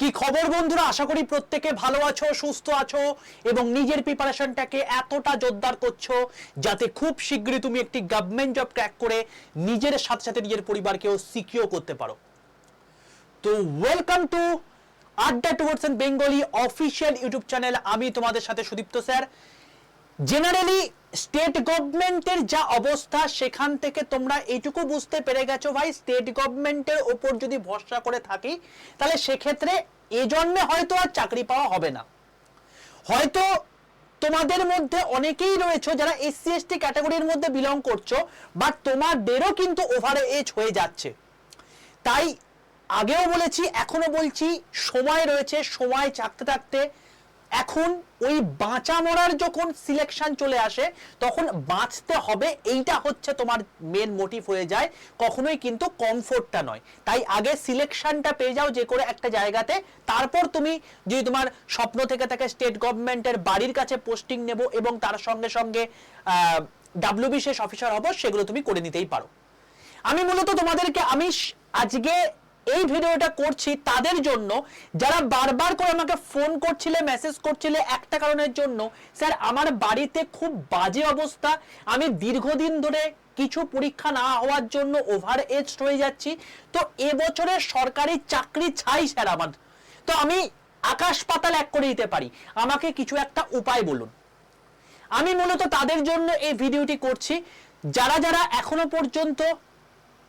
কি খবর বন্ধুরা? আশা করি প্রত্যেকে ভালো আছো, সুস্থ আছো এবং নিজের প্রিপারেশনটাকে এতটা জোরদার করছ যাতে খুব শীঘ্রই তুমি একটি গভর্নমেন্ট জব ক্র্যাক করে নিজের সাথে সাথে নিজের পরিবারকেও সিকিউর করতে পারো। তো welcome to Adda towards Bengali official YouTube channel আমি তোমাদের সাথে সুদীপ্ত স্যার জেনারেলি স্টেট গভর্নমেন্টের যা অবস্থা, সেখান থেকে তোমরা এইটুকু বুঝতে পেরে গেছো ভাই স্টেট গভর্নমেন্টের ওপর যদি ভরসা করে থাকি, তাহলে সেক্ষেত্রে এজন্যে হয়তো আর চাকরি পাওয়া হবে না। হয়তো তোমাদের মধ্যে অনেকেই রয়েছে যারা এসসি এসটি ক্যাটাগরির মধ্যে বিলং করছ বাট তোমাদেরও কিন্তু ওভার এজ হয়ে যাচ্ছে। তাই আগেও বলেছি, এখনও বলছি, সময় রয়েছে, সময় থাকতে থাকতে এখন ওই বাঁচা মরার যখন সিলেকশন চলে আসে, তখন বাঁচতে হবে, এইটা হচ্ছে তোমার মেন মোটিভ হয়ে যায়। কখনোই কিন্তু কমফোর্টটা নয়। তাই আগে সিলেকশনটা পেয়ে যাও যে করে একটা জায়গাতে, তারপর তুমি যদি তোমার স্বপ্ন থেকে থাকে স্টেট গভর্নমেন্টের বাড়ির কাছে পোস্টিং নেব এবং তার সঙ্গে সঙ্গে ডাব্লিউ বিশেষ অফিসার হব, সেগুলো তুমি করে নিতেই পারো। আমি মূলত তোমাদেরকে, আমি আজকে এই ভিডিওটা করছি তাদের জন্য। যারা বারবার করে আমাকে ফোন করছিলে মেসেজ করছিলে একটা কারণের জন্য, স্যার, আমার বাড়িতে খুব বাজে অবস্থা। আমি দীর্ঘদিন ধরে কিছু পরীক্ষা না হওয়ার জন্য ওভার এজ হয়ে যাচ্ছি। তো এবছরে সরকারি চাকরি চাই স্যার, আমার। তো আমি আকাশ পাতাল এক করে দিতে পারি। আমাকে কিছু একটা উপায় বলুন। আমি মূলত তাদের জন্য এই ভিডিওটি করছি। যারা যারা এখনও পর্যন্ত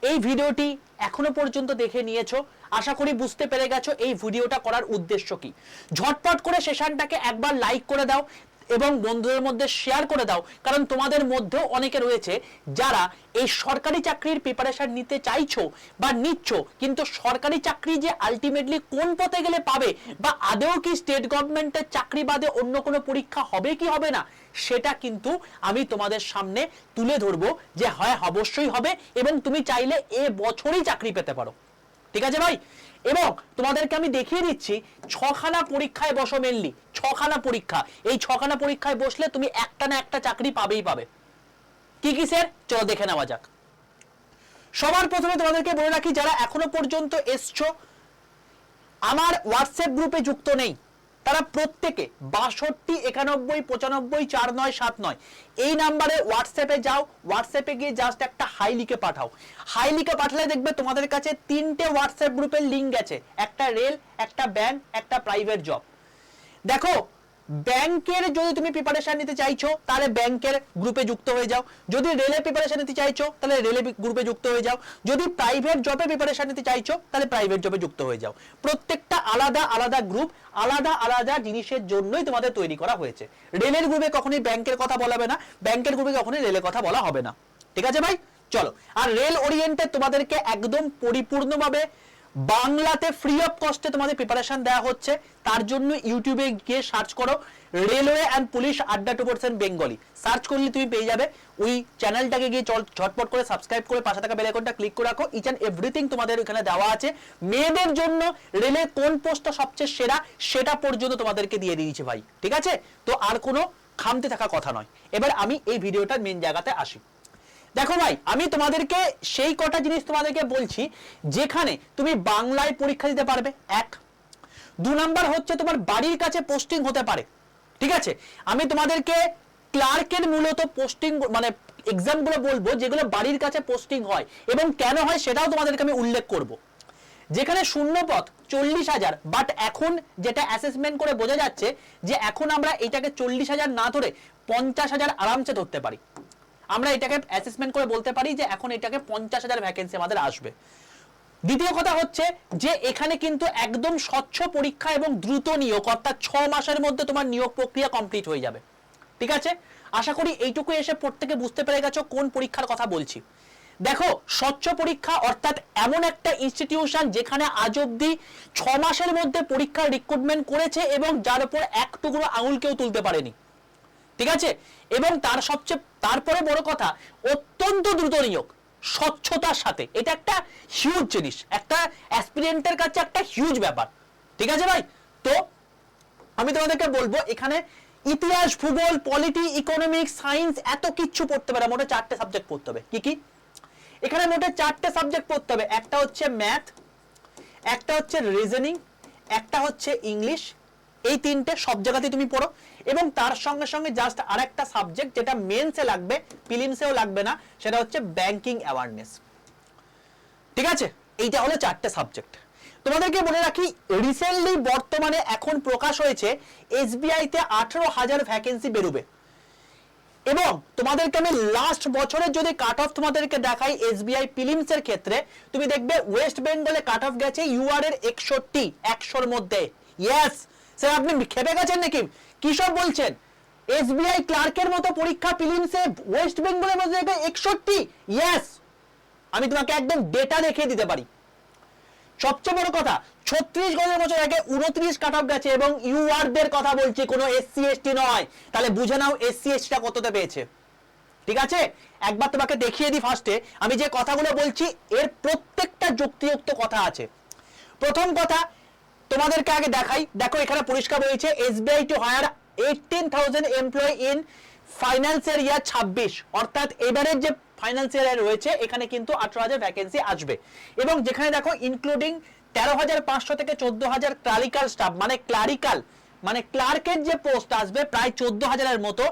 এই ভিডিওটি এখনও পর্যন্ত দেখে নিয়েছো। আশা করি বুঝতে পেরে গেছো এই ভিডিওটা করার উদ্দেশ্য কি। ঝটপট করে সেশনটাকে একবার লাইক করে দাও এবং বন্ধুদের মধ্যে শেয়ার করে দাও, কারণ তোমাদের মধ্যেও অনেকে রয়েছে যারা এই সরকারি চাকরির প্রিপারেশন নিতে চাইছো বা নিচ্ছ, কিন্তু সরকারি চাকরি যে আলটিমেটলি কোন পথে গেলে পাবে বা আদেও কি স্টেট গভর্নমেন্টের চাকরি বাদে অন্য কোনো পরীক্ষা হবে কি হবে না সেটা কিন্তু আমি তোমাদের সামনে তুলে ধরবো যে হয় অবশ্যই হবে এবং তুমি চাইলে এ বছরই চাকরি পেতে পারো। ঠিক আছে ভাই? এবং তোমাদেরকে আমি দেখিয়ে দিচ্ছি, ছখানা পরীক্ষায় বসো মেনলি ছখানা পরীক্ষা। এই ছখানা পরীক্ষায় বসলে তুমি একটা না একটা চাকরি পাবেই পাবে। কি কি স্যার চলো দেখে নেওয়া যাক। সবার প্রথমে তোমাদেরকে বলে রাখি, যারা এখনও পর্যন্ত এসছো, আমার হোয়াটসঅ্যাপ গ্রুপে যুক্ত নেই। তারা প্রত্যেকে বাষট্টি, একানব্বই, পঁচানব্বই, চার নয়, সাত নয়। এই নাম্বারে হোয়াটসঅ্যাপে যাও হোয়াটসঅ্যাপে গিয়ে জাস্ট একটা হাই লিখে পাঠাও। হাই লিখে পাঠালে দেখবে তোমাদের কাছে তিনটে হোয়াটসঅ্যাপ গ্রুপের লিঙ্ক গেছে। একটা রেল, একটা ব্যাংক একটা প্রাইভেট জব দেখো ব্যাংকের যদি তুমি প্রিপারেশন নিতে চাইছো, তাহলে ব্যাংকের গ্রুপে যুক্ত হয়ে যাও। যদি রেলের প্রিপারেশন নিতে চাইছো, তাহলে রেলে গ্রুপে যুক্ত হয়ে যাও। যদি প্রাইভেট জবে প্রিপারেশন নিতে চাইছো, তাহলে প্রাইভেট জবে যুক্ত হয়ে যাও। প্রত্যেকটা আলাদা আলাদা গ্রুপ আলাদা আলাদা জিনিসের জন্যই তোমাদের তৈরি করা হয়েছে। রেলের গ্রুপে কখনোই ব্যাংকের কথা বলাবে না। ব্যাংকের গ্রুপে কখনোই রেলের কথা বলা হবে না। ঠিক আছে ভাই? চলো। আর রেল ওরিয়েন্টেড তোমাদেরকে একদম পরিপূর্ণভাবে বাংলাতে ফ্রি অফ কস্টে তোমাদের প্রিপারেশন দেওয়া হচ্ছে। তার জন্য ইউটিউবে গিয়ে সার্চ করো railway and police Adda two percent Bengali search করলে তুমি পেয়ে যাবে। ওই চ্যানেলটাকে গিয়ে ঝটপট করে সাবস্ক্রাইব করে পাশে থাকা বেল আইকনটা ক্লিক করে রাখো। ইচ অ্যান্ড এভরিথিং তোমাদের ওখানে দেওয়া আছে। মেয়েদের জন্য রেলে কোন পোস্টটা সবচেয়ে সেরা, সেটা পর্যন্ত তোমাদেরকে দিয়ে দিয়েছে ভাই। ঠিক আছে? তো আর কোনো খামতে থাকা কথা নয়। এবার আমি এই ভিডিওটার মেন জায়গাতে আসি। দেখো ভাই, আমি তোমাদেরকে সেই কটা জিনিস তোমাদেরকে বলছি, যেখানে তুমি বাংলায় পরীক্ষা দিতে পারবে। এক, দু নাম্বার হচ্ছে তোমার বাড়ির কাছে পোস্টিং হতে পারে। ঠিক আছে? আমি তোমাদেরকে ক্লার্কের মূলত পোস্টিং মানে এক্সামগুলো বলব, যেগুলো বাড়ির কাছে পোস্টিং হয় এবং কেন হয় সেটাও তোমাদেরকে আমি উল্লেখ করব। যেখানে শূন্য পথ চল্লিশ হাজার বাট এখন যেটা অ্যাসেসমেন্ট করে বোঝা যাচ্ছে যে এখন আমরা এটাকে চল্লিশ হাজার না ধরে পঞ্চাশ হাজার আরামসে ধরতে পারি। আমরা এটাকে অ্যাসেসমেন্ট করে বলতে পারি যে এখন এটাকে পঞ্চাশ হাজার ভ্যাকেন্সি আমাদের আসবে। দ্বিতীয় কথা হচ্ছে যে এখানে কিন্তু একদম স্বচ্ছ পরীক্ষা এবং দ্রুত নিয়োগ, অর্থাৎ ছ মাসের মধ্যে তোমার নিয়োগ প্রক্রিয়া কমপ্লিট হয়ে যাবে। ঠিক আছে? আশা করি এইটুকু এসে প্রত্যেকে বুঝতে পেরে গেছো কোন পরীক্ষার কথা বলছি। দেখো, স্বচ্ছ পরীক্ষা অর্থাৎ এমন একটা ইনস্টিটিউশন যেখানে আজ অব্দি ছ মাসের মধ্যে পরীক্ষার রিক্রুটমেন্ট করেছে এবং যার উপর এক টুকরো আঙুল কেউ তুলতে পারেনি। ঠিক আছে? এবং তার সবচেয়ে, তারপরে বড় কথা, অত্যন্ত দ্রুত নিয়োগ, স্বচ্ছতার সাথে। এটা একটা হিউজ জিনিস, একটা অ্যাসপিরিয়েন্টের কাছে একটা হিউজ ব্যাপার। ঠিক আছে ভাই? তো, আমি তোমাদেরকে বলব, এখানে ইতিহাস, ভূগোল পলিটি ইকোনমিক্স সায়েন্স এত কিচ্ছু পড়তে পারে। মোটে চারটে সাবজেক্ট পড়তে হবে। কি কি? এখানে মোটে চারটে সাবজেক্ট পড়তে হবে। একটা হচ্ছে ম্যাথ একটা হচ্ছে রিজনিং একটা হচ্ছে ইংলিশ এই তিনটে সব জায়গাতেই তুমি পড়ো। এবং তার সঙ্গে সঙ্গে জাস্ট আরেকটা সাবজেক্ট যেটা মেন্সে লাগবে প্রিলিমসেও লাগবে না, সেটা হচ্ছে ব্যাংকিং অ্যাওয়ারনেস ঠিক আছে? এইটা হলো চারটে সাবজেক্ট তোমাদেরকে বলে রাখি রিসেন্টলি বর্তমানে এখন প্রকাশ হয়েছে এসবিআই তে আঠারো হাজার ভ্যাকেন্সি বেরোবে। এবং তোমাদেরকে আমি লাস্ট বছরের যদি কাট অফ তোমাদেরকে দেখাই এসবিআই প্রিলিমস এর ক্ষেত্রে, তুমি দেখবে ওয়েস্ট বেঙ্গলে কাট অফ গেছে ইউআর এর একষট্টি, একশোর মধ্যে। ইয়েস স্যার আপনি খেপে গেছেন নাকি? কি সব বলছেন? এসবিআই ক্লার্কের মতো পরীক্ষা প্রিলিমসে ওয়েস্ট বেঙ্গলের মধ্যে একষট্টি? ইয়েস আমি তোমাকে একদম ডেটা দেখিয়ে দিতে পারি। সবচেয়ে বড় কথা ছত্রিশ ছত্রিশগড়ের বছর আগে উনত্রিশ কাট অফ গেছে এবং ইউআরদের কথা বলছি, কোনো এসসি এসটি নয়। তাহলে বুঝে নাও এসসি এসটিটা কততে পেয়েছে। ঠিক আছে? একবার তোমাকে দেখিয়ে দিই ফার্স্টে আমি যে কথাগুলো বলছি, এর প্রত্যেকটা যুক্তিযুক্ত কথা আছে। প্রথম কথা তোমাদেরকে আগে দেখাই। দেখো, এখানে পরিষ্কার রয়েছে SBI to hire eighteen thousand employ in financial year ছাব্বিশ। অর্থাৎ এবারের যে ফাইন্যান্সিয়াল ইয়ার রয়েছে, এখানে কিন্তু আঠারো হাজার ভ্যাকেন্সি আসবে। এবং যেখানে দেখো ইনক্লুডিং তেরো হাজার পাঁচশো থেকে চোদ্দ হাজার ক্লারিক্যাল স্টাফ মানে ক্লারিক্যাল মানে ক্লার্কের যে পোস্ট আসবে প্রায় চোদ্দ হাজারের মতো।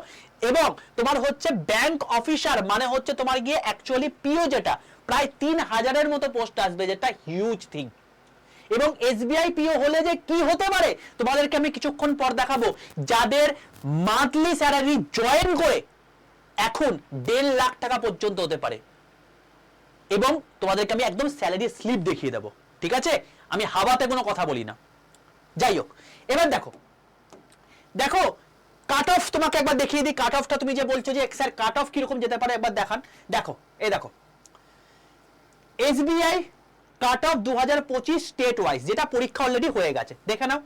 এবং তোমার হচ্ছে ব্যাংক অফিসার মানে হচ্ছে তোমার গিয়ে অ্যাকচুয়ালি পিও যেটা, প্রায় তিন হাজারের মতো পোস্ট আসবে, যেটা হিউজ থিং এবং এসবিআই পিও হলে যে কি হতে পারে, তোমাদেরকে আমি কিছুক্ষণ পর দেখাবো। যাদের মান্থলি স্যালারি জয়েন করে এখন দেড় লাখ টাকা পর্যন্ত হতে পারে। এবং তোমাদেরকে আমি একদম স্যালারি স্লিপ দেখিয়ে দেবো। ঠিক আছে? আমি হাওয়াতে কোনো কথা বলি না। যাই হোক, এবার দেখো। দেখো কাট অফ তোমাকে একবার দেখিয়ে দিই। কাট অফটা তুমি যে বলছো যে, স্যার কাট অফ কীরকম যেতে পারে একবার দেখান। দেখো, এই দেখো। এসবিআই কাট অফ দু হাজার পঁচিশ স্টেট ওয়াইজ যেটা পরীক্ষা অলরেডি হয়ে গেছে। দেখে নাও।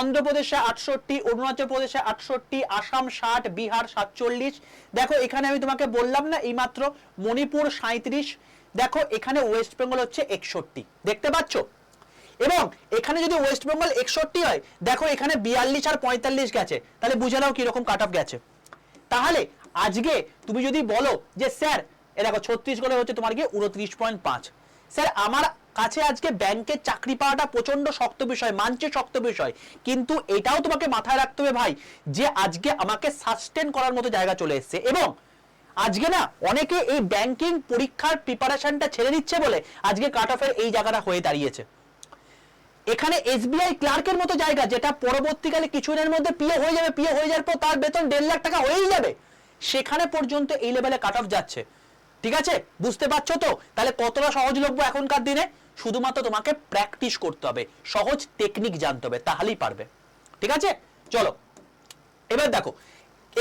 অন্ধ্রপ্রদেশে আটষট্টি, অরুণাচল প্রদেশে আটষট্টি, আসাম ষাট, বিহার সাতচল্লিশ। দেখো, এখানে আমি তোমাকে বললাম না, এইমাত্র মণিপুর সাঁত্রিশ দেখো, এখানে ওয়েস্ট বেঙ্গল হচ্ছে একষট্টি। দেখতে পাচ্ছ? এবং এখানে যদি ওয়েস্ট বেঙ্গল একষট্টি হয়, দেখো, এখানে বিয়াল্লিশ আর পঁয়তাল্লিশ গেছে। তাহলে বুঝে নাও কীরকম কাট অফ গেছে। তাহলে আজকে তুমি যদি বলো যে, স্যার, এ দেখো ছত্রিশগড়ে হচ্ছে তোমার গিয়ে উনত্রিশ পয়েন্ট পাঁচ। স্যার, আমার কাছে আজকে ব্যাংকের চাকরি পাওয়াটা প্রচণ্ড শক্ত বিষয়, মানছে শক্ত বিষয়। কিন্তু এটাও তোমাকে মাথায় রাখতে হবে ভাই, যে আজকে আমাকে সাস্টেন করার মতো জায়গা চলে এসেছে। এবং আজকে না, অনেকে এই ব্যাংকিং পরীক্ষার প্রিপারেশনটা ছেড়ে দিচ্ছে বলে আজকে কাট অফের এই জায়গাটা হয়ে দাঁড়িয়েছে। এখানে এসবিআই ক্লার্কের মতো জায়গা, যেটা পরবর্তীকালে কিছুদিনের মধ্যে পিও হয়ে যাবে পিও হয়ে যাওয়ার পর তার বেতন দেড় লাখ টাকা হয়েই যাবে। সেখানে পর্যন্ত এই লেভেলে কাট অফ যাচ্ছে। ঠিক আছে? বুঝতে পারছ তো? তাহলে কতটা সহজলভ্য এখনকার দিনে? শুধুমাত্র তোমাকে প্র্যাকটিস করতে হবে, সহজ টেকনিক জানতে হবে, তাহলেই পারবে। ঠিক আছে? চলো। এবার দেখো,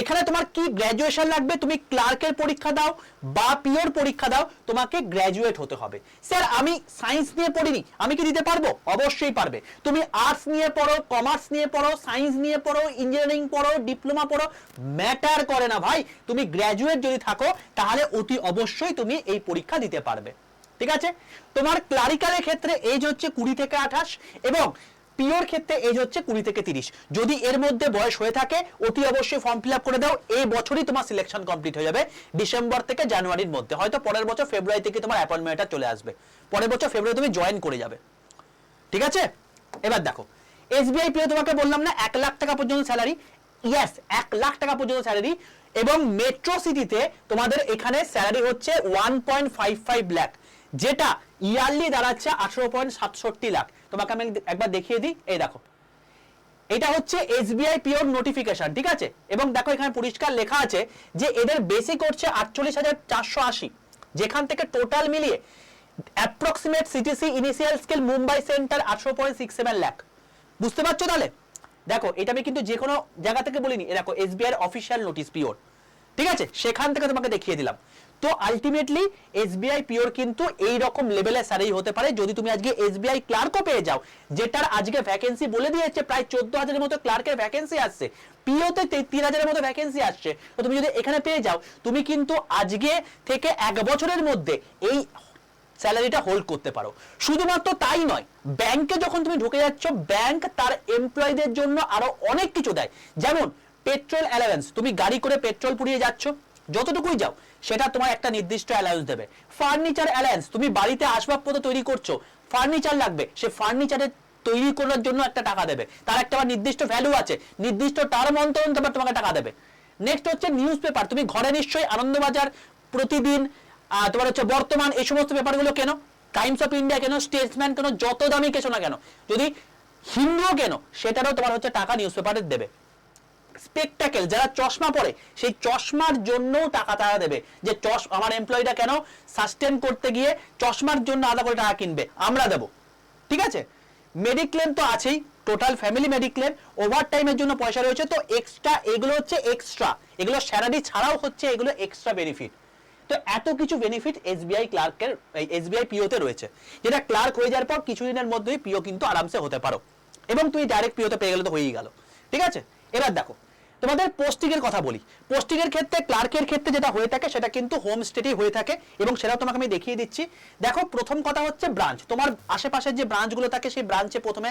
এখানে তোমার কি গ্র্যাজুয়েশন লাগবে? তুমি ক্লার্কের পরীক্ষা দাও বা পিওর পরীক্ষা দাও, তোমাকে গ্র্যাজুয়েট হতে হবে। স্যার, আমি সায়েন্স নিয়ে পড়িনি, আমি কি দিতে পারব? অবশ্যই পারবে। তুমি আর্টস নিয়ে পড়ো কমার্স নিয়ে পড়ো সায়েন্স নিয়ে পড়ো ইঞ্জিনিয়ারিং পড়ো ডিপ্লোমা পড়ো ম্যাটার করে না ভাই। তুমি গ্র্যাজুয়েট যদি থাকো, তাহলে অতি অবশ্যই তুমি এই পরীক্ষা দিতে পারবে। ঠিক আছে? তোমার ক্লারিক্যালের ক্ষেত্রে এজ হচ্ছে কুড়ি থেকে আঠাশ এবং পিওর ক্ষেত্রে এজ হচ্ছে কুড়ি থেকে তিরিশ। যদি এর মধ্যে বয়স হয়ে থাকে, অতি অবশ্যই ফর্ম ফিল করে দাও। এই বছরই তোমার সিলেকশন কমপ্লিট হয়ে যাবে, ডিসেম্বর থেকে জানুয়ারির মধ্যে। হয়তো পরের বছর ফেব্রুয়ারি থেকে তোমার অ্যাপয়েন্টমেন্টটা চলে আসবে। পরের বছর ফেব্রুয়ারি তুমি জয়েন করে যাবে। ঠিক আছে? এবার দেখো এসবিআই পিও তোমাকে বললাম না, এক লাখ টাকা পর্যন্ত স্যালারি ইয়েস এক লাখ টাকা পর্যন্ত স্যালারি এবং মেট্রো সিটিতে তোমাদের এখানে স্যালারি হচ্ছে one point five five lakh যেটা ইয়ারলি দাঁড়াচ্ছে আঠারো পয়েন্ট সাতষট্টি লাখ। তোমাকে আমি একবার দেখিয়ে দিই, এই দেখো। এটা হচ্ছে এসবিআই পিওর নোটিফিকেশন, ঠিক আছে? এবং দেখো এখানে পরিষ্কার লেখা আছে যে এদের বেসিক হচ্ছে আটচল্লিশ হাজার চারশো আশি। যেখান থেকে টোটাল মিলিয়ে approximate CTC initial scale Mumbai centre আঠারো পয়েন্ট সিক্স সেভেন লাখ বুঝতে পারছ তাহলে? দেখো, এটা আমি কিন্তু যে কোনো জায়গা থেকে বলিনি। দেখো, এসবিআই অফিসিয়াল নোটিশ পিওর। ঠিক আছে? সেখান থেকে তোমাকে দেখিয়ে দিলাম। তো আলটিমেটলি এসবিআই পিওর কিন্তু এই রকম লেভেলের স্যালারি হতে পারে। যদি তুমি আজকে এসবিআই ক্লার্কও পেয়ে যাও, যেটার আজকে ভ্যাকেন্সি বলে দিয়েছে প্রায় চোদ্দ হাজারের মতো ক্লার্কের ভ্যাকেন্সি আসছে পিওতে তিন হাজারের মতো ভ্যাকেন্সি আসছে। তো তুমি যদি এখানে পেয়ে যাও, তুমি কিন্তু আজকে থেকে এক বছরের মধ্যে এই স্যালারিটা হোল্ড করতে পারো। শুধুমাত্র তাই নয় ব্যাংকে যখন তুমি ঢুকে যাচ্ছ ব্যাংক তার এমপ্লয়ীদের জন্য আরও অনেক কিছু দেয়। যেমন পেট্রোল অ্যালায়েন্স তুমি গাড়ি করে পেট্রোল পুড়িয়ে যাচ্ছ, যতটুকুই যাও সেটা তোমার একটা নির্দিষ্ট অ্যালায়েন্স দেবে। ফার্নিচার অ্যালায়েন্স তুমি বাড়িতে আসবাবপত্র তৈরি করছ ফার্নিচার লাগবে, সে ফার্নিচারের তৈরি করার জন্য একটা টাকা দেবে। তার একটা নির্দিষ্ট ভ্যালু আছে, নির্দিষ্ট টার্ম অন্তর অন্তর তোমাকে টাকা দেবে। নেক্সট হচ্ছে নিউজ পেপার তুমি ঘরে নিশ্চয়ই আনন্দবাজার প্রতিদিন তোমার হচ্ছে বর্তমান এই সমস্ত পেপারগুলো কেন? টাইমস অফ ইন্ডিয়া কেন? স্টেটসম্যান কেন? যত দামি কেছো না কেন? যদি হিন্দুও কেন, সেটারও তোমার হচ্ছে টাকা নিউজ পেপারের দেবে। স্পেকটাকেল যারা চশমা পরে, সেই চশমার জন্যও টাকা তারা দেবে। যে চশ, আমার এমপ্লয়িটা কেন সাস্টেন করতে গিয়ে চশমার জন্য আলাদা করে টাকা কিনবে? আমরা দেবো। ঠিক আছে? মেডিক্লেম তো আছেই টোটাল ফ্যামিলি মেডিক্লেম ওভার টাইমের জন্য পয়সা রয়েছে, তো এক্সট্রা এগুলো হচ্ছে এক্সট্রা এগুলো স্যালারি ছাড়াও হচ্ছে, এগুলো এক্সট্রা বেনিফিট তো এত কিছু বেনিফিট এসবিআই ক্লার্কের এসবিআই পিওতে রয়েছে। যেটা ক্লার্ক হয়ে যাওয়ার পর কিছুদিনের মধ্যেই পিও কিন্তু আরামসে হতে পারো। এবং তুমি ডাইরেক্ট পিওতে পেয়ে গেলে তো হয়েই গেল। ঠিক আছে? এবার দেখো তোমাদের পোস্টিং এর কথা বলি। পোস্টিং এর ক্ষেত্রে ক্লার্কের ক্ষেত্রে যেটা হয়ে থাকে, সেটা কিন্তু হোম স্টেটেই হয়ে থাকে এবং সেটাও তোমাকে আমি দেখিয়ে দিচ্ছি। দেখো, প্রথম কথা হচ্ছে ব্রাঞ্চ তোমার আশেপাশের যে ব্রাঞ্চগুলো থাকে, সেই ব্রাঞ্চে প্রথমে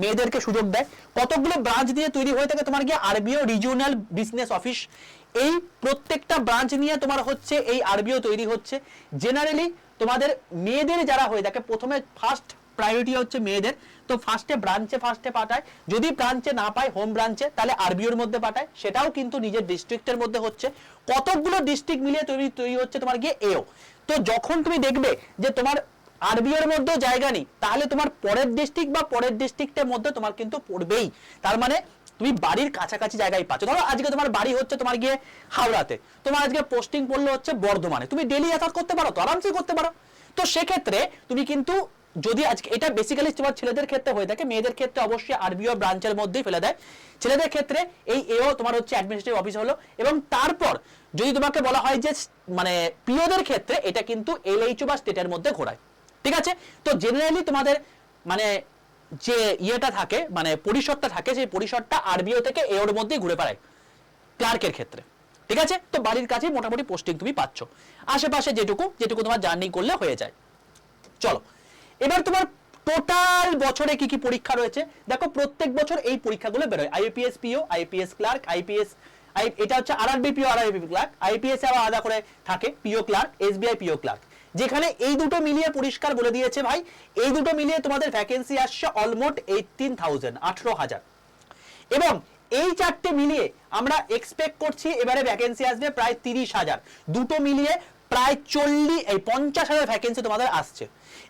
মেয়েদেরকে সুযোগ দেয়। কতগুলো ব্রাঞ্চ দিয়ে তৈরি হয়ে থাকে তোমার গিয়ে আরবিও রিজিওনাল বিজনেস অফিস এই প্রত্যেকটা ব্রাঞ্চ নিয়ে তোমার হচ্ছে, এই আরবিও তৈরি হচ্ছে। জেনারেলি তোমাদের মেয়েদের যারা হয়ে থাকে, প্রথমে ফার্স্ট প্রায়োরিটি হচ্ছে মেয়েদের। তো ফার্স্টে ব্রাঞ্চে ফার্স্টে পাঠায়। যদি ব্রাঞ্চে না পায় হোম ব্রাঞ্চে তাহলে আরবিওর মধ্যে পাঠায়। সেটাও কিন্তু নিজের ডিস্ট্রিক্টের মধ্যে হচ্ছে। কতগুলো ডিস্ট্রিক্ট মিলিয়ে তৈরি তৈরি হচ্ছে তোমার গিয়ে এও তো যখন তুমি দেখবে যে তোমার আরবিওর মধ্যেও জায়গা নেই, তাহলে তোমার পরের ডিস্ট্রিক্ট বা পরের ডিস্ট্রিক্টের মধ্যে তোমার কিন্তু পড়বেই। তার মানে তুমি বাড়ির কাছাকাছি জায়গায় পাচ্ছ। ধরো আজকে তোমার বাড়ি হচ্ছে তোমার গিয়ে হাওড়াতে। তোমার আজকে পোস্টিং পড়ল হচ্ছে বর্ধমানে। তুমি ডেলি যাতায়াত করতে পারো, তো আরামসে করতে পারো। তো সেক্ষেত্রে তুমি কিন্তু যদি আজকে, এটা বেসিক্যালি তোমার ছেলেদের ক্ষেত্রে হয়ে থাকে, মেয়েদের ক্ষেত্রে অবশ্যই আরবিও ব্রাঞ্চের মধ্যেই ফেলে দেয়। ছেলেদের ক্ষেত্রে এই এও তোমার হচ্ছে অ্যাডমিনিস্ট্রেটিভ অফিস হলো, এবং তারপর যদি তোমাকে বলা হয় যে মানে পিওদের ক্ষেত্রে এটা কিন্তু এলএইচও বা স্টেটের মধ্যে ঘোরায়। ঠিক আছে? তো জেনারেলি তোমাদের মানে যে ইয়েটা থাকে মানে পরিসরটা থাকে, সেই পরিসরটা আরবিও থেকে এওর মধ্যেই ঘুরে বেড়ায় ক্লার্কের ক্ষেত্রে। ঠিক আছে? তো বাড়ির কাছেই মোটামুটি পোস্টিং তুমি পাচ্ছ। আশেপাশে যেটুকু যেটুকু তোমার জার্নি করলে হয়ে যায়। চলো এবার তোমার টোটাল বছরে কি কি পরীক্ষা রয়েছে? দেখো, প্রত্যেক বছর এই পরীক্ষাগুলো বেরোয়। IPS PO IPS clerk IPS এটা হচ্ছে আর RRB PO RRB clerk IPS আবার আলাদা করে থাকে PO clerk SBI PO clerk যেখানে এই দুটো মিলিয়ে পরিষ্কার বলে দিয়েছে ভাই, এই দুটো মিলিয়ে তোমাদের ভ্যাকেন্সি আসছে অলমোস্ট এইটিন থাউজেন্ড আঠারো হাজার। এবং এই চারটে মিলিয়ে আমরা এক্সপেক্ট করছি এবারে ভ্যাকেন্সি আসবে প্রায় তিরিশ হাজার। দুটো মিলিয়ে প্রায় চল্লিশ এই পঞ্চাশ হাজার ভ্যাকেন্সি তোমাদের আসছে।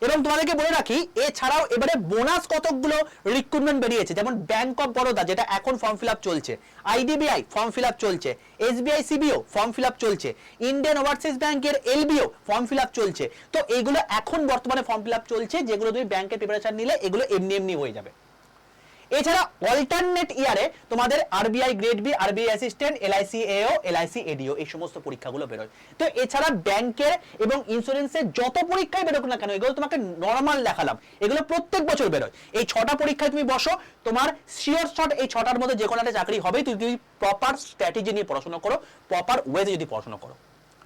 এবং তোমাদেরকে বলে রাখি, এছাড়াও এবারে বোনাস কতকগুলো রিক্রুটমেন্ট বেরিয়েছে? যেমন ব্যাংক অফ বরোদা যেটা এখন ফর্ম ফিল আপ চলছে। আইডিবিআই ফর্ম ফিল আপ চলছে। SBI CBO form fill up চলছে। ইন্ডিয়ান ওভারসিজ ব্যাংকের এলবিও ফর্ম ফিল আপ চলছে। তো এইগুলো এখন বর্তমানে ফর্ম ফিল আপ চলছে, যেগুলো তুমি ব্যাংকের প্রিপারেশন নিলে, এগুলো এমনি এমনি হয়ে যাবে। এছাড়া অল্টারনেট ইয়ারে তোমাদের RBI grade B RBI assistant LIC AO LIC ADO এই সমস্ত পরীক্ষাগুলো বেরোয়। তো এছাড়া ব্যাংকের এবং ইন্স্যুরেন্সের যত পরীক্ষায় বেরোক না কেন, এগুলো তোমাকে নর্মাল দেখালাম। এগুলো প্রত্যেক বছর বেরোয়। এই ছটা পরীক্ষায় তুমি বসো, তোমার শিওর শট এই ছটার মধ্যে যে কোনো একটা চাকরি হবে, তুমি যদি প্রপার স্ট্র্যাটেজি নিয়ে পড়াশোনা করো প্রপার ওয়েতে যদি পড়াশোনা করো।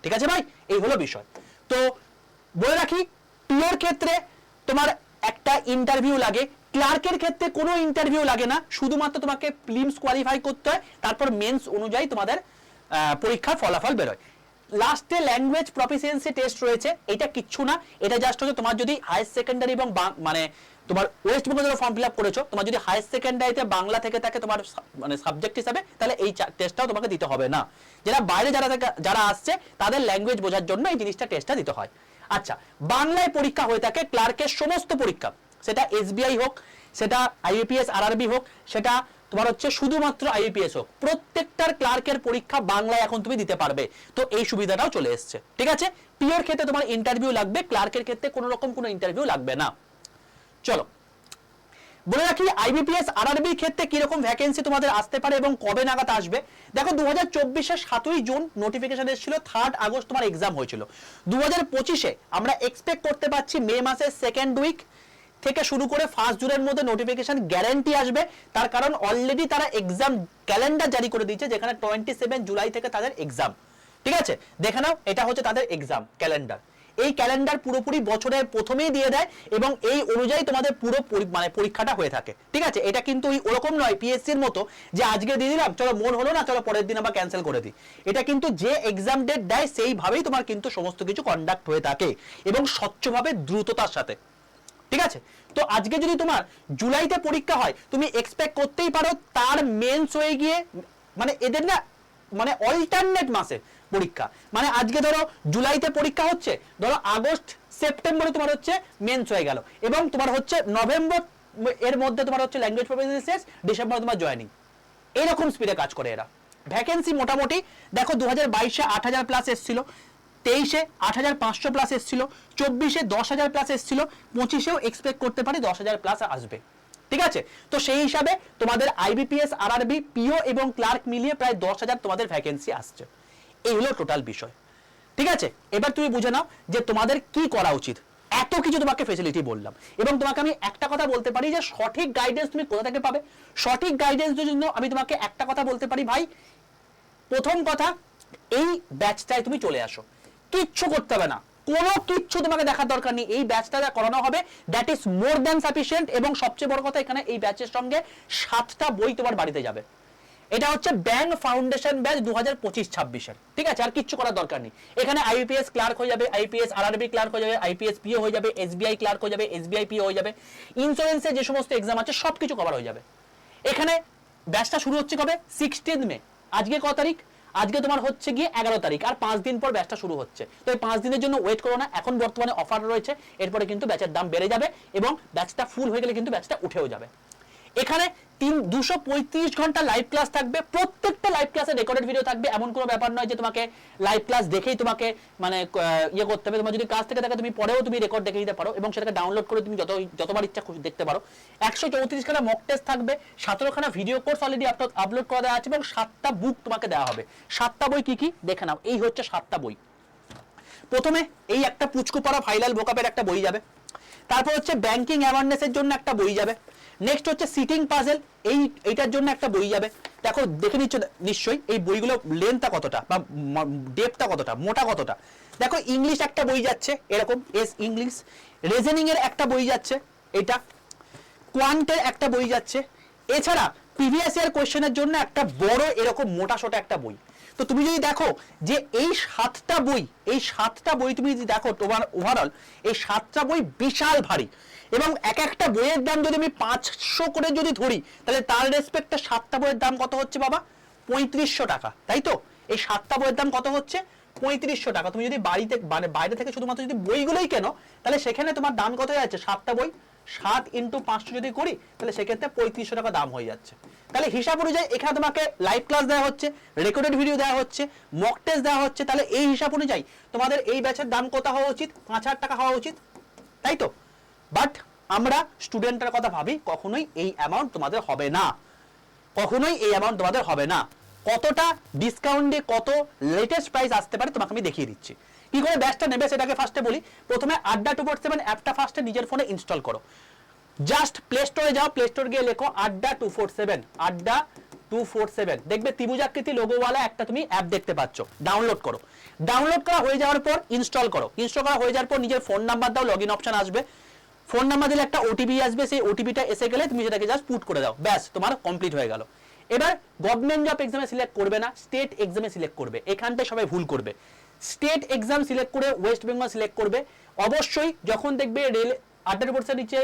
ঠিক আছে ভাই? এই হলো বিষয়। তো বলে রাখি পিওর ক্ষেত্রে তোমার একটা ইন্টারভিউ লাগে ক্লার্কের ক্ষেত্রে কোনো ইন্টারভিউ লাগে না। শুধুমাত্র তোমাকে প্রিলিমস কোয়ালিফাই করতে হয়, তারপর মেন্স অনুযায়ী তোমাদের পরীক্ষার ফলাফল বেরোয়। লাস্টে ল্যাঙ্গুয়েজ প্রফিসিয়েন্সি টেস্ট রয়েছে, এটা কিচ্ছু না। এটা জাস্ট হচ্ছে তোমার যদি হায়ার সেকেন্ডারি এবং মানে তোমার West Bengal form fill up করেছ, তোমার যদি হায়ার সেকেন্ডারিতে বাংলা থেকে থাকে তোমার মানে সাবজেক্ট হিসাবে, তাহলে এই টেস্টটাও তোমাকে দিতে হবে না। যারা বাইরে যারা যারা আসছে, তাদের ল্যাঙ্গুয়েজ বোঝার জন্য এই জিনিসটা টেস্টটা দিতে হয়। আচ্ছা বাংলায় পরীক্ষা হয়ে থাকে, ক্লার্কের সমস্ত পরীক্ষা। সেটা এসবিআই হোক, সেটা আইপিএস আরআরবি হোক, সেটা তোমার হচ্ছে শুধুমাত্র আইপিএস হোক, প্রত্যেকটার ক্লার্কের পরীক্ষা বাংলায় এখন তুমি দিতে পারবে। তো এই সুবিধাটাও চলে এসছে। ঠিক আছে? পিওর ক্ষেত্রে তোমার ইন্টারভিউ লাগবে ক্লার্কের ক্ষেত্রে কোনো রকম কোনো ইন্টারভিউ লাগবে না। চলো। বলে রাখি আইবিপিএস আরআরবি ক্ষেত্রে কীরকম ভ্যাকেন্সি তোমাদের আসতে পারে এবং কবে নাগাদ আসবে? দেখো দু হাজার চব্বিশের সাতই জুন নোটিফিকেশন এসেছিল থার্ড আগস্ট তোমার এক্সাম হয়েছিল। দু হাজার পঁচিশে আমরা এক্সপেক্ট করতে পারছি মে মাসের সেকেন্ড উইক থেকে শুরু করে ফার্স্ট জুনের মধ্যে নোটিফিকেশন গ্যারান্টি আসবে। তার কারণ অলরেডি তারা এক্সাম ক্যালেন্ডার জারি করে দিয়েছে, যেখানে টোয়েন্টি সেভেন জুলাই থেকে তাদের এক্সাম ঠিক আছে? দেখে নাও, এটা হচ্ছে তাদের এক্সাম ক্যালেন্ডার এই ক্যালেন্ডার পুরোপুরি বছরের প্রথমেই দিয়ে দেয় এবং এই অনুযায়ী তোমাদের পুরো মানে পরীক্ষাটা হয়ে থাকে। ঠিক আছে? এটা কিন্তু ওই ওরকম নয় পিএসসি এর মতো, যে আজকে দিয়ে দিলাম, চলো মন হলো না, চলো পরের দিন আবার ক্যান্সেল করে দিই। এটা কিন্তু যে এক্সাম ডেট দেয়, সেইভাবেই তোমার কিন্তু সমস্ত কিছু কন্ডাক্ট হয়ে থাকে এবং স্বচ্ছভাবে দ্রুততার সাথে। ঠিক আছে? তো আজকে যদি তোমার জুলাইতে পরীক্ষা হয়, তুমি এক্সপেক্ট করতেই পারো তার মেন্স হয়ে গিয়ে মানে এদের না মানে অল্টারনেট মাসে পরীক্ষা। মানে আজকে ধরো জুলাইতে পরীক্ষা হচ্ছে, ধরো আগস্ট, সেপ্টেম্বরে তোমার হচ্ছে মেন্স হয়ে গেল। এবং তোমার হচ্ছে নভেম্বর, এর মধ্যে তোমার হচ্ছে ল্যাঙ্গুয়েজ প্রফেশন শেষ, ডিসেম্বরে তোমার জয়েনিং এরকম স্পিডে কাজ করে এরা। ভ্যাকেন্সি মোটামুটি, দেখো দু হাজার বাইশে আট হাজার প্লাস এসেছিল। তেইশে আট হাজার পাঁচশো প্লাস এসেছিল, চব্বিশে দশ হাজার প্লাস এসেছিল, পঁচিশেও এক্সপেক্ট করতে পারি দশ হাজার প্লাস আসবে। ঠিক আছে? তো সেই হিসাবে তোমাদের আইবিপিএস আরআরবি পিও এবং ক্লার্ক মিলিয়ে প্রায় দশ হাজার তোমাদের ভ্যাকেন্সি আসছে। এই হলো টোটাল বিষয়। ঠিক আছে? এবার তুমি বুঝে নাও যে তোমাদের কি করা উচিত। এত কিছু তোমাকে ফেসিলিটি বললাম। এবং তোমাকে আমি একটা কথা বলতে পারি যে সঠিক গাইডেন্স তুমি কোথা থেকে পাবে? সঠিক গাইডেন্সের জন্য আমি তোমাকে একটা কথা বলতে পারি, ভাই। প্রথম কথা, এই ব্যাচটায় তুমি চলে আসো। কিচ্ছু করতে হবে না। কোনো কিচ্ছু তোমাকে দেখার দরকার নেই। এই ব্যাচটা যা করানো হবে that is more than sufficient এবং সবচেয়ে বড় কথা এখানে এই ব্যাচের সঙ্গে সাতটা বই তোমার বাড়িতে যাবে। এটা হচ্ছে ব্যাংক ফাউন্ডেশন ব্যাচ দু হাজার পঁচিশ, ছাব্বিশের। ঠিক আছে? আর কিচ্ছু করার দরকার নেই। এখানে আইপিএস ক্লার্ক হয়ে যাবে আইপিএস আরআরবি ক্লার্ক হয়ে যাবে আইপিএস পিও হয়ে যাবে এসবিআই ক্লার্ক হয়ে যাবে এসবিআই পিও হয়ে যাবে। ইন্স্যুরেন্সের যে সমস্ত এক্সাম আছে সব কিছু কভার হয়ে যাবে। এখানে ব্যাচটা শুরু হচ্ছে কবে? সিক্সটিন মে আজকে ক তারিখ? আজকে তোমার হচ্ছে গিয়ে এগারো তারিখ, আর পাঁচ দিন পর ব্যাচটা শুরু হচ্ছে। তো এই পাঁচ দিনের জন্য ওয়েট করো না, এখন বর্তমানে অফার রয়েছে, এরপরে কিন্তু ব্যাচের দাম বেড়ে যাবে এবং ব্যাচটা ফুল হয়ে গেলে কিন্তু ব্যাচটা উঠেও যাবে। এখানে তিন দুশো পঁয়ত্রিশ ঘণ্টা লাইভ ক্লাস থাকবে। প্রত্যেকটা লাইভ ক্লাসে রেকর্ডেড ভিডিও থাকবে। এমন কোনো ব্যাপার নয় যে তোমাকে লাইভ ক্লাস দেখেই তোমাকে মানে ইয়ে করতে হবে। তোমার যদি কাজ থেকে থাকে, তুমি পরেও তুমি রেকর্ড দেখে নিতে পারো এবং সেটাকে ডাউনলোড করে তুমি যত যতবার ইচ্ছা খুশি দেখতে পারো। একশো চৌত্রিশ খানা মক টেস্ট থাকবে। সতেরোখানা ভিডিও কোর্স অলরেডি আপলোড করা দেওয়া আছে এবং সাতটা বুক তোমাকে দেওয়া হবে। সাতটা বই কি কি? দেখে নাও। এই হচ্ছে সাতটা বই। প্রথমে এই একটা পুচকু পড়া ফাইলাল বোকাপের একটা বই যাবে। তারপর হচ্ছে ব্যাংকিং অ্যাওয়ারনেসের জন্য একটা বই যাবে। নেক্সট হচ্ছে সিটিং পাজেল এই, এইটার জন্য একটা বই যাবে। দেখো, দেখে নিচ্ছ নিশ্চয়ই, এই বইগুলো লেন্থটা কতটা বা ডেপটা কতটা, মোটা কতটা। দেখো ইংলিশ একটা বই যাচ্ছে, এরকম এস ইংলিশ রিজনিং এর একটা বই যাচ্ছে, এটা। কোয়ান্টের একটা বই যাচ্ছে। এছাড়া প্রিভিয়াস ইয়ার কোয়েশ্চেনের জন্য একটা বড়, এরকম মোটা, সোটা একটা বই। তো তুমি যদি দেখো যে এই সাতটা বই, এই সাতটা বই তুমি যদি দেখো তোমার ওভারঅল এই সাতটা বই বিশাল ভারী। এবং এক একটা বইয়ের দাম যদি আমি পাঁচশো করে যদি ধরি, তাহলে তার রেসপেক্টে সাতটা বইয়ের দাম কত হচ্ছে বাবা? পঁয়ত্রিশশো টাকা, তাই তো? এই সাতটা বইয়ের দাম কত হচ্ছে? পঁয়ত্রিশশো টাকা। তুমি যদি বাড়িতে মানে বাইরে থেকে শুধুমাত্র যদি বইগুলোই কেনো, তাহলে সেখানে তোমার দাম কত যাচ্ছে? সাতটা বই সাত ইন্টু পাঁচশো যদি করি, তাহলে সেক্ষেত্রে পঁয়ত্রিশশো টাকা দাম হয়ে যাচ্ছে। তাহলে হিসাব অনুযায়ী এখানে তোমাকে লাইভ ক্লাস দেওয়া হচ্ছে রেকর্ডেড ভিডিও দেওয়া হচ্ছে মক টেস্ট দেওয়া হচ্ছে, তাহলে এই হিসাব অনুযায়ী তোমাদের এই ব্যাচের দাম কত হওয়া উচিত? পাঁচ হাজার টাকা হওয়া উচিত। তাই তো? বাট আমরা স্টুডেন্টের কথা ভাবি, কখনোই এই অ্যামাউন্ট তোমাদের হবে না। কখনোই এই অ্যামাউন্ট তোমাদের হবে না। কতটা ডিসকাউন্টে কত লেটেস্ট প্রাইস আসতে পারে তোমাকে আমি দেখিয়ে দিচ্ছি। কি করে ব্যাচটা নেবে সেটাকে ফার্স্টে বলি। প্রথমে আড্ডা টু ফোর সেভেন অ্যাপটা ফার্স্টে নিজের ফোনে ইনস্টল করো। জাস্ট প্লে স্টোরে যাও প্লে স্টোর গিয়ে লেখো Adda two four seven Adda two four seven দেখবে ত্রিভুজাকৃতি লোগোওয়ালা একটা তুমি অ্যাপ দেখতে পাচ্ছ। ডাউনলোড করো। ডাউনলোড করা হয়ে যাওয়ার পর ইনস্টল করো। ইনস্টল করা হয়ে যাওয়ার পর নিজের ফোন নাম্বার দাও লগ ইন অপশন আসবে। ফোন নাম্বার দিলে একটা ওটিপি আসবে, সেই ওটিপিটা এসে গেলে তুমি সেটাকে জাস্ট পুট করে দাও। ব্যাস, তোমার কমপ্লিট হয়ে গেল। এবার গভর্নমেন্ট জব এক্সামে সিলেক্ট করবে না স্টেট এক্সামে সিলেক্ট করবে। এখানটায় সবাই ভুল করবে। স্টেট এক্সাম সিলেক্ট করে ওয়েস্ট বেঙ্গল সিলেক্ট করবে। অবশ্যই যখন দেখবে রেল আড্ডা রিপোর্টসের নিচে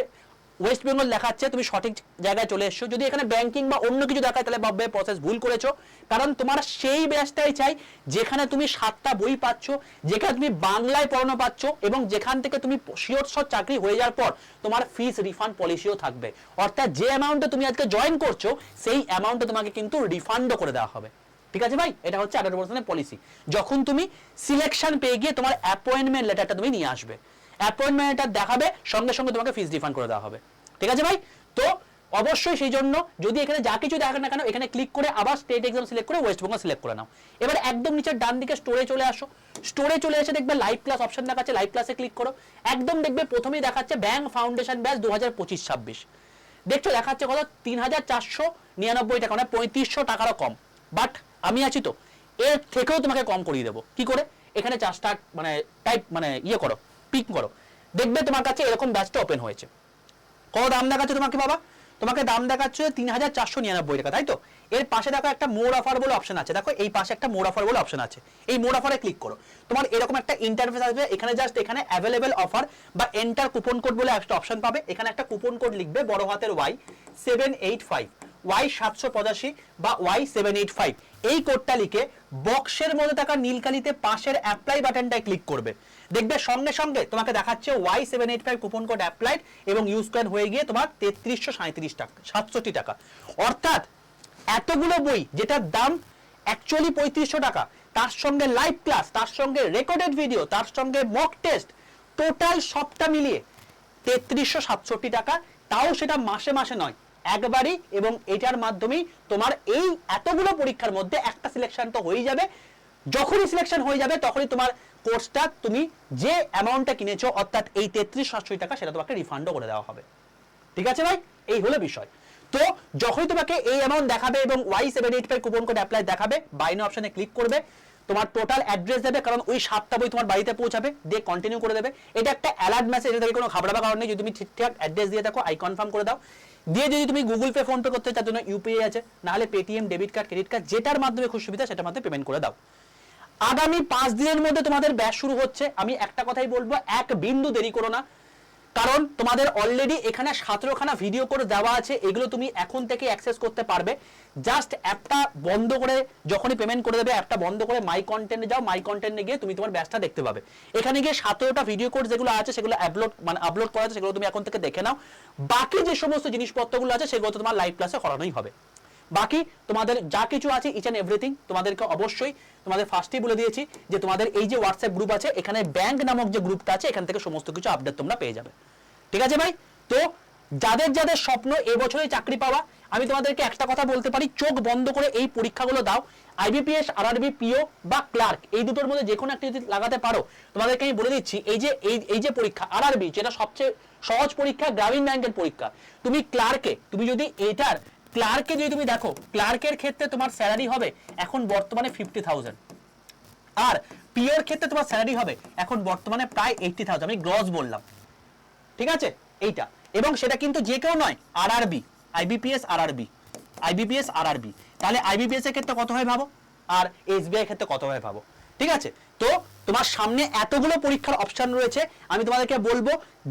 ওয়েস্ট বেঙ্গল দেখাচ্ছে, তুমি সঠিক জায়গায় চলে এসছো। যদি এখানে ব্যাংকিং বা অন্য কিছু দেখায়, তাহলে ভাববে প্রসেস ভুল করেছ। কারণ তোমার সেই ব্যাচটাই চাই, যেখানে তুমি সাতটা বই পাচ্ছ, যেখানে তুমি বাংলায় পড়ানো পাচ্ছ এবং যেখান থেকে তুমি শিওর শট চাকরি হয়ে যাওয়ার পর তোমার ফিস রিফান্ড পলিসিও থাকবে। অর্থাৎ যে অ্যামাউন্টে তুমি আজকে জয়েন করছ, সেই অ্যামাউন্টে তোমাকে কিন্তু রিফান্ডও করে দেওয়া হবে। ঠিক আছে ভাই? এটা হচ্ছে আঠারো পার্সেন্টের পলিসি যখন তুমি সিলেকশন পেয়ে গিয়ে তোমার অ্যাপয়েন্টমেন্ট লেটারটা তুমি নিয়ে আসবে। অ্যাপয়েন্টমেন্ট লেটার দেখাবে, সঙ্গে সঙ্গে তোমাকে ফিস রিফান্ড করে দেওয়া হবে। ঠিক আছে ভাই? তো অবশ্যই সেই জন্য যদি এখানে যা কিছু দেখা না কেন, এখানে ক্লিক করে আবার স্টেট এক্সাম সিলেক্ট করে ওয়েস্ট বেঙ্গল সিলেক্ট করে নাও। এবার একদম নিচের ডান দিকে স্টোরে চলে আসো। স্টোরে চলে এসে দেখবে লাইভ ক্লাস অপশন দেখাচ্ছে লাইভ ক্লাসে ক্লিক করো। একদম দেখবে প্রথমেই দেখাচ্ছে ব্যাংক ফাউন্ডেশন ব্যাচ দু হাজার পঁচিশ ছাব্বিশ। দেখছ, দেখাচ্ছে কত? তিন হাজার চারশো নিরানব্বই টাকা মানে পঁয়ত্রিশশো টাকারও কম। বাট আমি আছি তো। এর থেকেও তোমাকে কম করিয়ে দেবো। কি করে? এখানে চার্জটা মানে টাইপ মানে ইয়ে করো পিক করো। দেখবে তোমার কাছে এরকম ব্যাচটা ওপেন হয়েছে। কত দাম দেখাচ্ছে তোমাকে বাবা? তোমাকে দাম দেখাচ্ছে তিন হাজার চারশো নিরানব্বই টাকা, তাই তো? এর পাশে দেখো একটা মোর অফার বলে অপশন আছে। দেখো, এই পাশে একটা মোর অফার বলে অপশন আছে। এই মোর অফারে ক্লিক করো। তোমার এরকম একটা ইন্টারফেস আসবে। এখানে জাস্ট এখানে অ্যাভেলেবেল অফার বা এন্টার কুপন কোড বলে একটা অপশন পাবে। এখানে একটা কুপন কোড লিখবে, বড় হাতের Y seven eight five Y সাতশো পঁচাশি বা ওয়াই সেভেন এইট ফাইভ এই কোডটা লিখে বক্সের মধ্যে থাকা নীলকালিতে পাশের অ্যাপ্লাই বাটনটায় ক্লিক করবে। দেখবে সঙ্গে সঙ্গে তোমাকে দেখাচ্ছে Y seven eight five coupon code applied এবং ইউজ কয়েন হয়ে গিয়ে তোমার তেত্রিশশো সাঁত্রিশ টাকা, সাতষট্টি টাকা। অর্থাৎ এতগুলো বই যেটার দাম অ্যাকচুয়ালি পঁয়ত্রিশশো টাকা, তার সঙ্গে লাইভ ক্লাস তার সঙ্গে রেকর্ডেড ভিডিও তার সঙ্গে মক টেস্ট টোটাল সবটা মিলিয়ে তেত্রিশশো সাতষট্টি টাকা। তাও সেটা মাসে মাসে নয় একবারই এবং এটার মাধ্যমেই তোমার এই এতগুলো পরীক্ষার মধ্যে একটা সিলেকশন তো হয়ে যাবে। যখনই সিলেকশন হয়ে যাবে, তখনই তোমার কোর্সটা তুমি যে অ্যামাউন্টটা কিনেছো, অর্থাৎ এই তেত্রিশ, সাতষট্টি টাকা, সেটা তোমাকে রিফান্ডও করে দেওয়া হবে। ঠিক আছে ভাই? এই হলো বিষয়। তো যখনই তোমাকে এই অ্যামাউন্ট দেখাবে এবং Y seven eight five coupon code apply দেখাবে বাইনে অপশনে ক্লিক করবে, তোমার টোটাল অ্যাড্রেস দেবে, কারণ ওই সাতটা বই তোমার বাড়িতে পৌঁছাবে, দিয়ে কন্টিনিউ করে দেবে। এটা একটা অ্যালার্ট মেসেজ এটা কোনো ঘাবড়াবার কারণ নেই, যদি তুমি ঠিকঠাক অ্যাড্রেস দিয়ে দেখো আই কনফার্ম করে দাও। দিয়ে যদি তুমি গুগল পে ফোন পে করতে তার জন্য ইউপিআই আছে, নাহলে Paytm debit card credit card যেটার মাধ্যমে খুব সুবিধা, সেটার মাধ্যমে পেমেন্ট করে দাও। আগামী পাঁচ দিনের মধ্যে তোমাদের ব্যাচ শুরু হচ্ছে। আমি একটা কথাই বলব, এক বিন্দু দেরি করো না। কারণ তোমাদের অলরেডি এখানে সতেরোখানা ভিডিও করে দেওয়া আছে, এগুলো তুমি এখন থেকে অ্যাক্সেস করতে পারবে। জাস্ট অ্যাপটা বন্ধ করে যখনই পেমেন্ট করে দেবে অ্যাপটা বন্ধ করে মাই কন্টেন্টে যাও মাই কন্টেন্টে গিয়ে তুমি তোমার ব্যাচটা দেখতে পাবে। এখানে গিয়ে সতেরোটা ভিডিও কোর্স যেগুলো আছে, সেগুলো আপলোড মানে আপলোড করা আছে, সেগুলো তুমি এখন থেকে দেখে নাও। বাকি যে সমস্ত জিনিসপত্রগুলো আছে, সেগুলো তোমার লাইভ ক্লাসে করানোই হবে। বাকি তোমাদের যা কিছু আছে ইচ অ্যান্ড এভরিথিং তোমাদেরকে অবশ্যই তোমাদের ফার্স্টেই বলে দিয়েছি যে তোমাদের এই যে হোয়াটসঅ্যাপ গ্রুপ আছে, এখানে ব্যাংক নামক যে গ্রুপটা আছে, এখান থেকে সমস্ত কিছু আপডেট তোমরা পেয়ে যাবে। ঠিক আছে ভাই? তো যাদের যাদের স্বপ্ন এবছরই চাকরি পাওয়া, আমি তোমাদেরকে একটা কথা বলতে পারি, চোখ বন্ধ করে এই পরীক্ষাগুলো দাও। আইবিপিএস আরআরবি পিও বা ক্লার্ক এই দুটোর মধ্যে যে কোনো একটা যদি লাগাতে পারো, তোমাদেরকে আমি বলে দিচ্ছি, এই যে, এই এই যে পরীক্ষা আরআরবি যেটা সবচেয়ে সহজ পরীক্ষা গ্রামীণ ব্যাংকের পরীক্ষা। তুমি ক্লার্কে তুমি যদি এটার ক্লার্কে যদি তুমি দেখো ক্লার্কের ক্ষেত্রে তোমার স্যালারি হবে এখন বর্তমানে ফিফটি থাউজেন্ড আর পিওর ক্ষেত্রে তোমার স্যালারি হবে এখন বর্তমানে প্রায় এইটটি থাউজেন্ড আমি গ্রস বললাম। ঠিক আছে? এইটা। এবং সেটা কিন্তু যে কেউ নয় RRB IBPS RRB IBPS RRB তাহলে আইবিপিএস এর ক্ষেত্রে কত হয় ভাবো? আর এসবিআই ক্ষেত্রে কত হয় ভাবো? ঠিক আছে? তো তোমার সামনে এতগুলো পরীক্ষার অপশন রয়েছে, আমি তোমাদেরকে বলব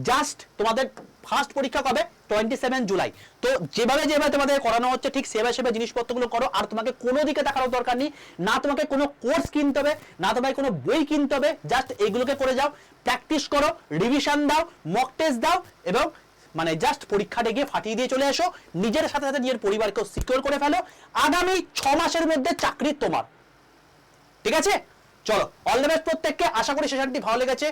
জাস্ট তোমাদের ফার্স্ট পরীক্ষা কবে? Twenty seven July. তো যেভাবে যেভাবে তোমাদের করানো হচ্ছে, ঠিক সেভাবে সেভাবে জিনিসপত্রগুলো করো, আর তোমাকে কোনো দিকে তাকানোর দরকার নেই, না তোমাকে কোনো কোর্স কিনতে হবে, না তোমাকে কোনো বই কিনতে হবে জাস্ট এইগুলোকে করে যাও প্র্যাকটিস করো রিভিশন দাও মক টেস্ট দাও, এবং মানে জাস্ট পরীক্ষাটা গিয়ে ফাটিয়ে দিয়ে চলে এসো, নিজের সাথে সাথে নিজের পরিবারকেও সিকিউর করে ফেলো, আগামী ছ মাসের মধ্যে চাকরি তোমার। ঠিক আছে? চলো অল দ্য বেস্ট প্রত্যেককে, আশা করি সেশনটি ভালো লেগেছে।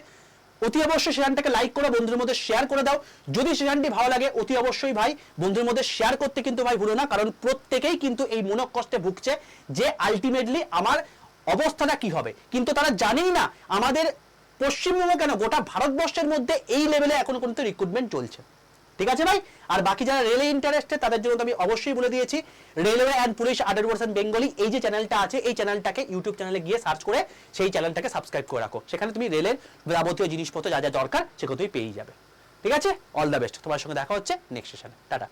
অতি অবশ্যই সেশনটাকে লাইক করো, বন্ধুদের মধ্যে শেয়ার করে দাও। যদি সেশনটি ভালো লাগে, অতি অবশ্যই ভাই, বন্ধুদের মধ্যে শেয়ার করতে কিন্তু ভাই ভুলো না, কারণ প্রত্যেকেই কিন্তু এই মনক কষ্টে ভুগছে যে আলটিমেটলি আমার অবস্থাটা কি হবে। কিন্তু তারা জানেই না, আমাদের পশ্চিমবঙ্গ কেন, গোটা ভারতবর্ষের মধ্যে এই লেভেলে এখন কিন্তু রিক্রুটমেন্ট চলছে। ঠিক আছে ভাই? আর বাকি যারা রেলে ইন্টারেস্টেড তাদের জন্য আমি অবশ্যই বলে দিয়েছি railway and police Adda percent Bengali এই যে চ্যানেলটা আছে, এই চ্যানেলটাকে ইউটিউব চ্যানেলে গিয়ে সার্চ করে, সেই চ্যানেলটাকে সাবস্ক্রাইব করে রাখো। সেখানে তুমি রেলের যাবতীয় জিনিসপত্র যা যা দরকার, সেগুলো তুমি পেয়ে যাবে। ঠিক আছে? অল দ্য বেস্ট তোমার সঙ্গে দেখা হচ্ছে নেক্সট সেশনে টাটা।